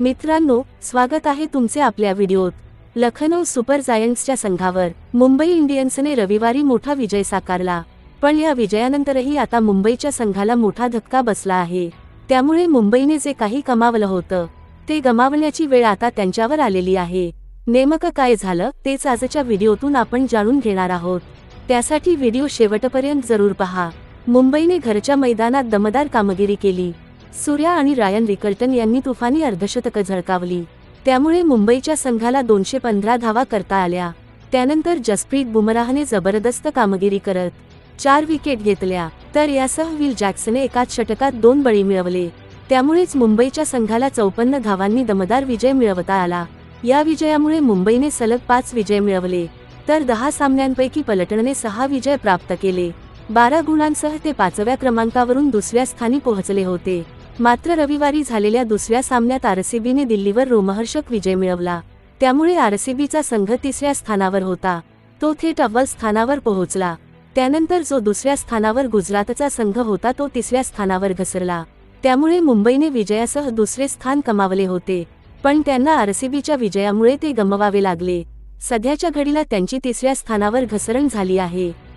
मित्रांनो स्वागत आहे तुमचे आपल्या व्हिडिओत. लखनौ सुपर जायंट्सच्या संघावर मुंबई इंडियन्सने रविवारी मोठा विजय साकारला. पण या विजयानंतरही आता मुंबईच्या संघाला मोठा धक्का बसला आहे. त्यामुळे मुंबईने जे काही कमावलं होतं ते गमावण्याची वेळ आता त्यांच्यावर आलेली आहे. नेमकं काय झालं तेच आजच्या व्हिडिओतून आपण जाणून घेणार आहोत. त्यासाठी व्हिडिओ शेवटपर्यंत जरूर पहा. मुंबईने घरच्या मैदानात दमदार कामगिरी केली. सूर्या आणि रायन रिकल्टन यांनी तुफानी अर्धशतकं झळकावली. त्यामुळे मुंबईच्या संघाला दोनशे पंधरा धावा करता आल्या. त्यानंतर जसप्रीत बुमराहने जबरदस्त कामगिरी करत चार विकेट घेतल्या. तर यासह विल जॅक्सने एकाच षटकात दोन बळी मिळवले. त्यामुळेच मुंबईच्या संघाला चौपन्न धावांनी दमदार विजय मिळवता आला. या विजयामुळे मुंबईने सलग पाच विजय मिळवले. तर दहा सामन्यांपैकी पलटणने सहा विजय प्राप्त केले. बारा गुणांसह ते पाचव्या क्रमांकावरून दुसऱ्या स्थानी पोहोचले होते. मात्र रविवारी झालेल्या दुसऱ्या सामन्यात आरसीबीने दिल्लीवर रोमहर्षक विजय मिळवला. त्यामुळे आरसीबीचा संघ तिसऱ्या स्थानावर होता. तो थेट अव्वल स्थानावर पोहोचला. त्यानंतर जो दुसऱ्या स्थानावर गुजरातचा संघ होता तो तिसऱ्या स्थानावर घसरला. त्यामुळे मुंबईने विजयासह दुसरे स्थान कमावले होते. पण त्यांना आरसीबीच्या विजयामुळे ते गमवावे लागले. सध्याच्या घडीला त्यांची तिसऱ्या स्थानावर घसरण झाली आहे.